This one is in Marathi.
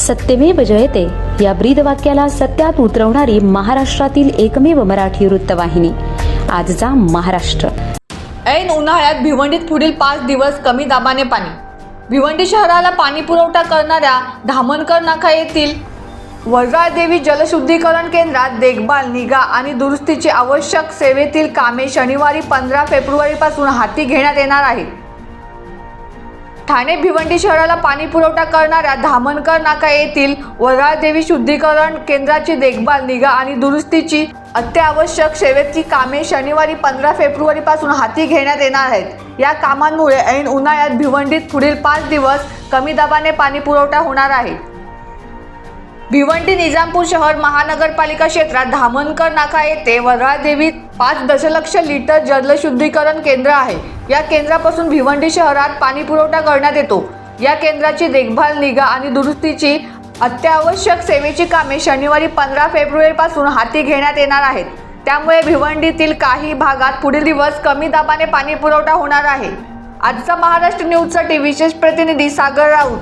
सत्यमेव जयते. या ब्रीद वाक्याला सत्यात उतरवणारी महाराष्ट्रातील एकमेव मराठी वृत्तवाहिनी. आजचा महाराष्ट्र. ऐन उन्हाळ्यात भिवंडीत पुढील पाच दिवस कमी दाबाने पाणी. भिवंडी शहराला पाणी पुरवठा करणाऱ्या धामणकर नाका येथील वरराळदेवी जलशुद्धीकरण केंद्रात देखभाल निगा आणि दुरुस्तीची आवश्यक सेवेतील कामे शनिवारी पंधरा फेब्रुवारीपासून हाती घेण्यात येणार आहेत. ठाणे भिवंडी शहराला पाणी पुरवठा करणाऱ्या धामणकर नाका येथील वराळदेवी शुद्धीकरण केंद्राची देखभाल निगा आणि दुरुस्तीची अत्यावश्यक सेवेची कामे शनिवारी पंधरा फेब्रुवारीपासून हाती घेण्यात येणार आहेत. या कामांमुळे ऐन उन्हाळ्यात भिवंडीत पुढील पाच दिवस कमी दाबाने पाणी पुरवठा होणार आहे. भिवंडी निजामपूर शहर महानगरपालिका क्षेत्रात धामणकर नाका येथे वराळदेवी पाच दशलक्ष लिटर जलशुद्धीकरण केंद्र आहे. या केंद्रापासून भिवंडी शहरात पाणी पुरवठा करण्यात येतो. या केंद्राची देखभाल निगा आणि दुरुस्तीची अत्यावश्यक सेवेची कामे शनिवारी पंधरा फेब्रुवारीपासून हाती घेण्यात येणार आहेत. त्यामुळे भिवंडीतील काही भागात पुढील दिवस कमी दाबाने पाणी पुरवठा होणार आहे. आजचा महाराष्ट्र न्यूजसाठी विशेष प्रतिनिधी सागर राऊत.